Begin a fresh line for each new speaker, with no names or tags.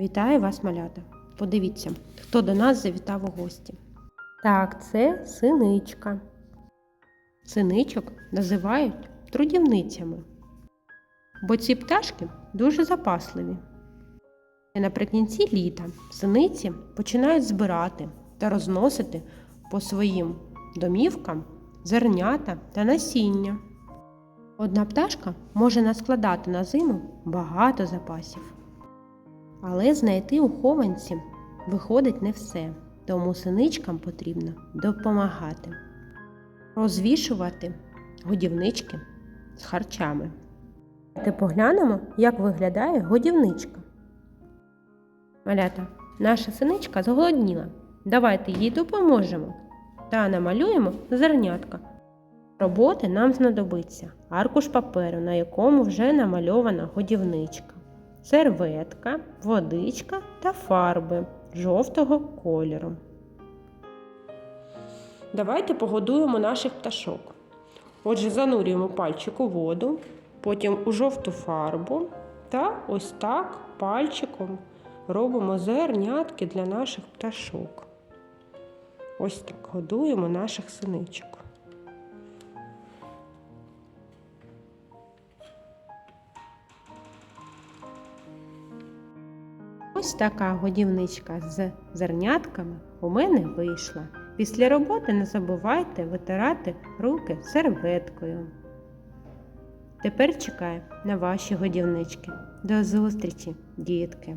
Вітаю вас, малята! Подивіться, хто до нас завітав у гості. Так, це синичка. Синичок називають трудівницями, бо ці пташки дуже запасливі. І наприкінці літа синиці починають збирати та розносити по своїм домівкам зернята та насіння. Одна пташка може наскладати на зиму багато запасів. Але знайти у хованці виходить не все, тому синичкам потрібно допомагати, розвішувати годівнички з харчами. Давайте поглянемо, як виглядає годівничка. Малята, наша синичка зголодніла. Давайте їй допоможемо та намалюємо зернятка. Роботи нам знадобиться аркуш паперу, на якому вже намальована годівничка, серветка, водичка та фарби жовтого кольору. Давайте погодуємо наших пташок. Отже, занурюємо пальчик у воду, потім у жовту фарбу та ось так пальчиком робимо зернятки для наших пташок. Ось так годуємо наших синичок. Ось така годівничка з зернятками у мене вийшла. Після роботи не забувайте витирати руки серветкою. Тепер чекаю на ваші годівнички. До зустрічі, дітки!